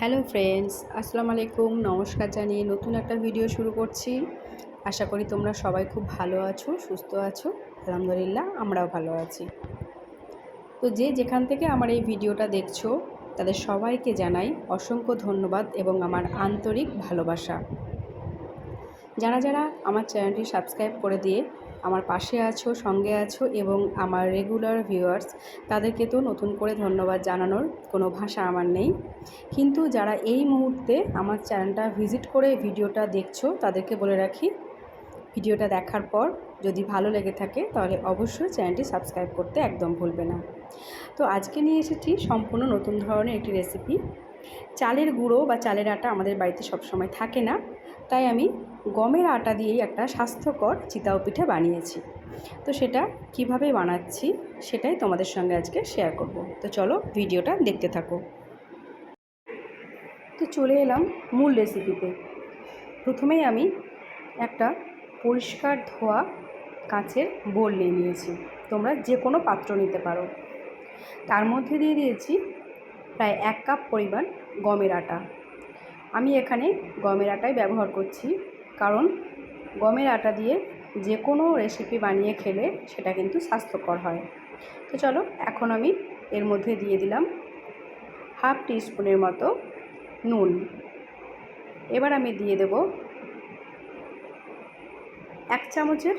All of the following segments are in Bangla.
হ্যালো ফ্রেন্ডস, আসসালামু আলাইকুম। নমস্কার জানিয়ে নতুন একটা ভিডিও শুরু করছি। আশা করি তোমরা সবাই খুব ভালো আছো, সুস্থ আছো। আলহামদুলিল্লাহ, আমরাও ভালো আছি। তো যে যেখান থেকে আমার এই ভিডিওটা দেখছ, তাদের সবাইকে জানাই অসংখ্য ধন্যবাদ এবং আমার আন্তরিক ভালোবাসা। যারা যারা আমার চ্যানেলটি সাবস্ক্রাইব করে দিয়ে আমার পাশে আছো, সঙ্গে আছো এবং আমার রেগুলার ভিউয়ার্স তাদেরকে তো নতুন করে ধন্যবাদ জানানোর কোনো ভাষা আমার নেই। কিন্তু যারা এই মুহূর্তে আমার চ্যানেলটা ভিজিট করে ভিডিওটা দেখছ, তাদেরকে বলে রাখি, ভিডিওটা দেখার পর যদি ভালো লেগে থাকে, তাহলে অবশ্যই চ্যানেলটি সাবস্ক্রাইব করতে একদম ভুলবে না। তো আজকে নিয়ে এসেছি সম্পূর্ণ নতুন ধরনের একটি রেসিপি চালের গুঁড়ো বা চালের আটা আমাদের বাড়িতে সবসময় থাকে না। তাই আমি গমের আটা দিয়েই একটা স্বাস্থ্যকর চিতাও পিঠা বানিয়েছি। তো সেটা কীভাবে বানাচ্ছি সেটাই তোমাদের সঙ্গে আজকে শেয়ার করব। তো চলো ভিডিওটা দেখতে থাকো। তো চলে এলাম মূল রেসিপিতে প্রথমেই আমি একটা পরিষ্কার ধোয়া কাঁচের বোল নিয়ে নিয়েছি। তোমরা যে কোনো পাত্র নিতে পারো। তার মধ্যে দিয়ে দিয়েছি প্রায় এক কাপ পরিমাণ গমের আটা। আমি এখানে গমের আটাই ব্যবহার করছি, কারণ গমের আটা দিয়ে যে কোনো রেসিপি বানিয়ে খেলে সেটা কিন্তু স্বাস্থ্যকর হয়। তো চলো, এখন আমি এর মধ্যে দিয়ে দিলাম হাফ টিস্পুনের মতো নুন। এবার আমি দিয়ে দেব এক চামচের,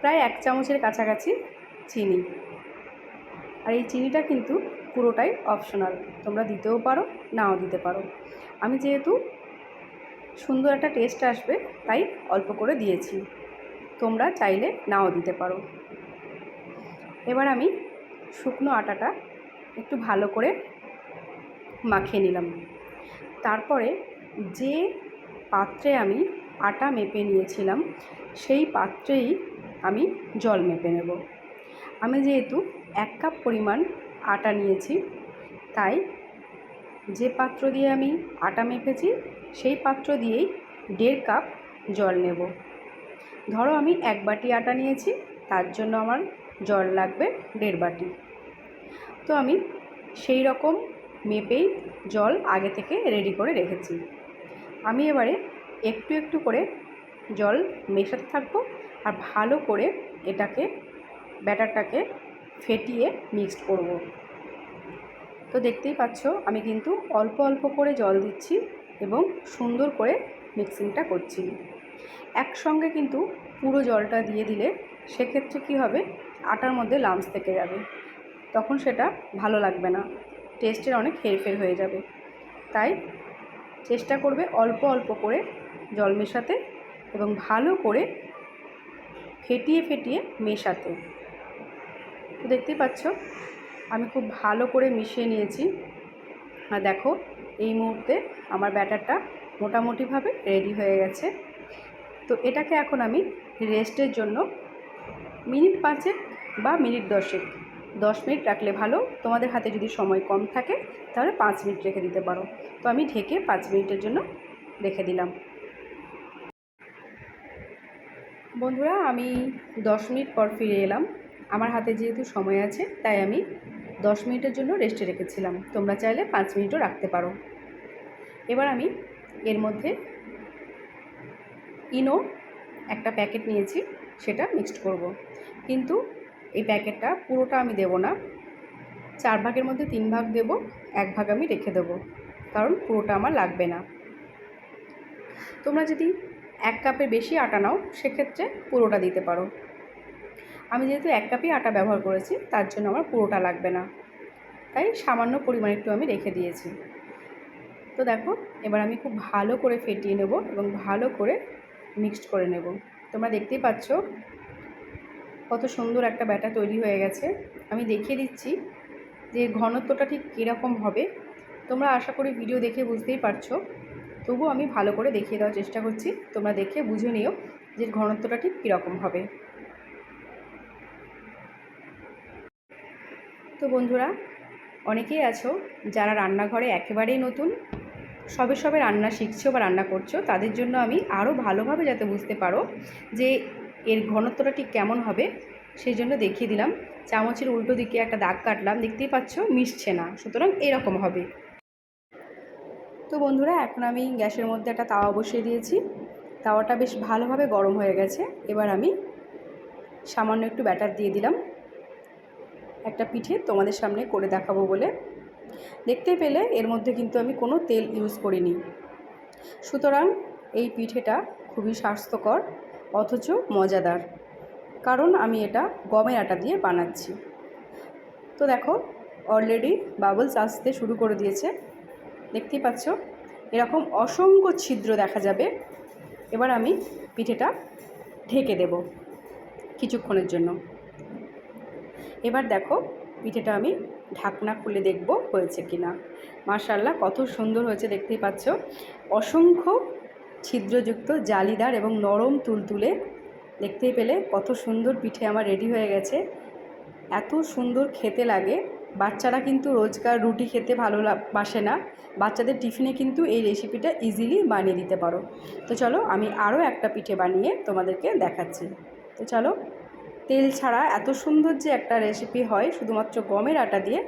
প্রায় এক চামচের কাছাকাছি চিনি। আর এই চিনিটা কিন্তু পুরোটাই অপশনাল তোমরা দিতেও পারো, নাও দিতে পারো। আমি যেহেতু সুন্দর একটা টেস্ট আসবে, তাই অল্প করে দিয়েছি। তোমরা চাইলে নাও দিতে পারো। এবার আমি শুকনো আটাটা একটু ভালো করে মাখিয়ে নিলাম। তারপরে যে পাত্রে আমি আটা মেপে নিয়েছিলাম, সেই পাত্রেই আমি জল মেপে নেব। আমি যেহেতু এক কাপ পরিমাণ আটা নিয়েছি। তাই যে পাত্র দিয়ে আমি আটা মেপেছি, সেই পাত্র দিয়েই দেড় কাপ জল নেব। ধরো আমি এক বাটি আটা নিয়েছি, তার জন্য আমার জল লাগবে দেড় বাটি। তো আমি সেই রকম মেপেই জল আগে থেকে রেডি করে রেখেছি। আমি এবারে একটু একটু করে জল মেশাতে থাকব আর ভালো করে এটাকে, ব্যাটারটাকে ফেটিয়ে মিক্সড করব। তো দেখতেই পাচ্ছ, আমি কিন্তু অল্প অল্প করে জল দিচ্ছি এবং সুন্দর করে মিক্সিংটা করছি। একসঙ্গে কিন্তু পুরো জলটা দিয়ে দিলে সেক্ষেত্রে কী হবে, আটার মধ্যে লামস থেকে যাবে। তখন সেটা ভালো লাগবে না টেস্টের অনেক হেরফের হয়ে যাবে। তাই চেষ্টা করবে অল্প অল্প করে জল মেশাতে এবং ভালো করে ফেটিয়ে ফেটিয়ে মেশাতে। তো দেখতেই পাচ্ছ, আমি খুব ভালো করে মিশিয়ে নিয়েছি। আর দেখো, এই মুহূর্তে আমার ব্যাটারটা মোটামুটিভাবে রেডি হয়ে গেছে। তো এটাকে এখন আমি রেস্টের জন্য মিনিট পাঁচেক বা মিনিট দশেক, দশ মিনিট রাখলে ভালো। তোমাদের হাতে যদি সময় কম থাকে, তাহলে পাঁচ মিনিট রেখে দিতে পারো। তো আমি ঢেকে পাঁচ মিনিটের জন্য রেখে দিলাম। বন্ধুরা, আমি দশ মিনিট পর ফিরে এলাম। আমার হাতে যেহেতু সময় আছে, তাই আমি দশ মিনিটের জন্য রেস্টে রেখেছিলাম। তোমরা চাইলে পাঁচ মিনিটও রাখতে পারো। এবার আমি এর মধ্যে ইনো একটা প্যাকেট নিয়েছি, সেটা মিক্সড করব। কিন্তু এই প্যাকেটটা পুরোটা আমি দেব না। চার ভাগের মধ্যে তিন ভাগ দেব, এক ভাগ আমি রেখে দেবো, কারণ পুরোটা আমার লাগবে না। তোমরা যদি এক কাপের বেশি আটা নাও, সেক্ষেত্রে পুরোটা দিতে পারো। আমি যেহেতু এক কাপই আটা ব্যবহার করেছি, তার জন্য আমার পুরোটা লাগবে না। তাই সামান্য পরিমাণ একটু আমি রেখে দিয়েছি। তো দেখো, এবার আমি খুব ভালো করে ফেটিয়ে নেব এবং ভালো করে মিক্সড করে নেব। তোমরা দেখতেই পাচ্ছ কত সুন্দর একটা ব্যাটা তৈরি হয়ে গেছে। আমি দেখিয়ে দিচ্ছি যে ঘনত্বটা ঠিক কীরকম হবে। তোমরা আশা করি ভিডিও দেখে বুঝতেই পারছ। তবু আমি ভালো করে দেখিয়ে দেওয়ার চেষ্টা করছি। তোমরা দেখে বুঝে নিও যে ঘনত্বটা ঠিক কীরকম হবে। তো বন্ধুরা, অনেকেই আছো যারা রান্নাঘরে একেবারেই নতুন, সবে সবে রান্না শিখছো বা রান্না করছ, তাদের জন্য আমি আরও ভালোভাবে যাতে বুঝতে পারো যে এর ঘনত্বটা ঠিক কেমন হবে, সেই জন্য দেখিয়ে দিলাম। চামচের উল্টো দিকে একটা দাগ কাটলাম, দেখতেই পাচ্ছ মিশছে না, সুতরাং এরকম হবে। তো বন্ধুরা, এখন আমি গ্যাসের মধ্যে একটা তাওয়া বসিয়ে দিয়েছি। তাওয়াটা বেশ ভালোভাবে গরম হয়ে গেছে, এবার আমি সামান্য একটু ব্যাটার দিয়ে দিলাম। একটা পিঠে তোমাদের সামনে করে দেখাবো বলে। দেখতে পেলে এর মধ্যে কিন্তু আমি কোনো তেল ইউজ করিনি। সুতরাং এই পিঠেটা খুবই স্বাস্থ্যকর, অথচ মজাদার। কারণ আমি এটা গমের আটা দিয়ে বানাচ্ছি। তো দেখো অলরেডি বাবলস আসতে শুরু করে দিয়েছে। দেখতেই পাচ্ছ, এরকম অসংখ্য ছিদ্র দেখা যাবে। এবার আমি পিঠেটা ঢেকে দেব কিছুক্ষণের জন্য। এবার দেখো পিঠেটা আমি ঢাকনা খুলে দেখব হয়েছে কি না মার্শাল্লাহ কত সুন্দর হয়েছে দেখতেই পাচ্ছ। অসংখ্য ছিদ্রযুক্ত জালিদার এবং নরম তুলতুলে দেখতেই পেলে কত সুন্দর পিঠে আমার রেডি হয়ে গেছে। এত সুন্দর খেতে লাগে। বাচ্চারা কিন্তু রোজকার রুটি খেতে ভালো বাসে না। বাচ্চাদের টিফিনে কিন্তু এই রেসিপিটা ইজিলি বানিয়ে দিতে পারো। তো চলো আমি আরও একটা পিঠে বানিয়ে তোমাদেরকে দেখাচ্ছি। তো চলো তেল ছাড়া এত সুন্দর যে একটা রেসিপি হয়, শুধুমাত্র গমের আটা দিয়ে,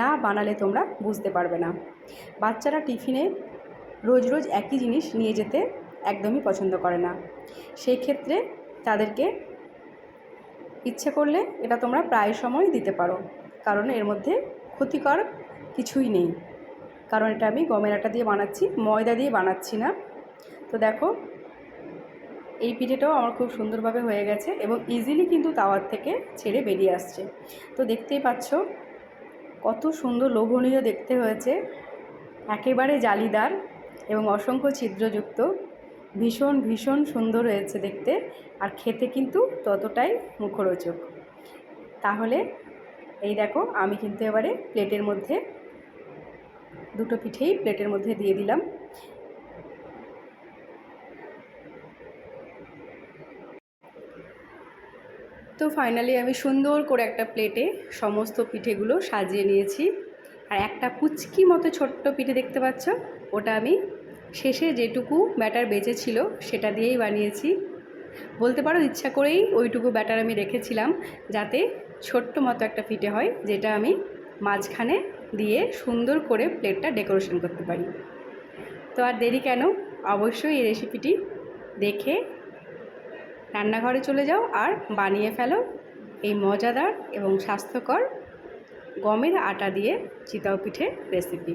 না বানালে তোমরা বুঝতে পারবে না। বাচ্চারা টিফিনে রোজ রোজ একই জিনিস নিয়ে যেতে একদমই পছন্দ করে না। সেই ক্ষেত্রে তাদেরকে ইচ্ছে করলে এটা তোমরা প্রায় সময় দিতে পারো, কারণ এর মধ্যে ক্ষতিকর কিছুই নেই। কারণ এটা আমি গমের আটা দিয়ে বানাচ্ছি, ময়দা দিয়ে বানাচ্ছি না। তো দেখো এই পিঠেটাও আমার খুব সুন্দরভাবে হয়ে গেছে এবং ইজিলি কিন্তু তাওয়ার থেকে ছেড়ে বেরিয়ে আসছে। তো দেখতেই পাচ্ছ, কত সুন্দর লোভনীয় দেখতে হয়েছে। একেবারে জালিদার এবং অসংখ্য ছিদ্রযুক্ত। ভীষণ ভীষণ সুন্দর হয়েছে দেখতে আর খেতে কিন্তু ততটাই মুখরোচক। তাহলে এই দেখো, আমি কিন্তু এবারে প্লেটের মধ্যে দুটো পিঠেই প্লেটের মধ্যে দিয়ে দিলাম। তো ফাইনালি আমি সুন্দর করে একটা প্লেটে সমস্ত পিঠেগুলো সাজিয়ে নিয়েছি। আর একটা কুচকি মতো ছোট্ট পিঠে দেখতে পাচ্ছ, ওটা আমি শেষে যেটুকু ব্যাটার বেঁচেছিল সেটা দিয়েই বানিয়েছি। বলতে পারো ইচ্ছা করেই ওইটুকু ব্যাটার আমি রেখেছিলাম যাতে ছোট্ট মতো একটা পিঠে হয়, যেটা আমি মাঝখানে দিয়ে সুন্দর করে প্লেটটা ডেকোরেশন করতে পারি। তো আর দেরি কেন? অবশ্যই এই রেসিপিটি দেখে রান্নাঘরে চলে যাও আর বানিয়ে ফেলো এই মজাদার এবং স্বাস্থ্যকর গমের আটা দিয়ে চিতাও পিঠে রেসিপি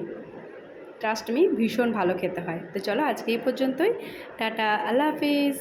ট্রাস্ট মি ভীষণ ভালো খেতে হয়। তো চলো আজকে এই পর্যন্তই। টাটা, আল্লাহ হাফিজ।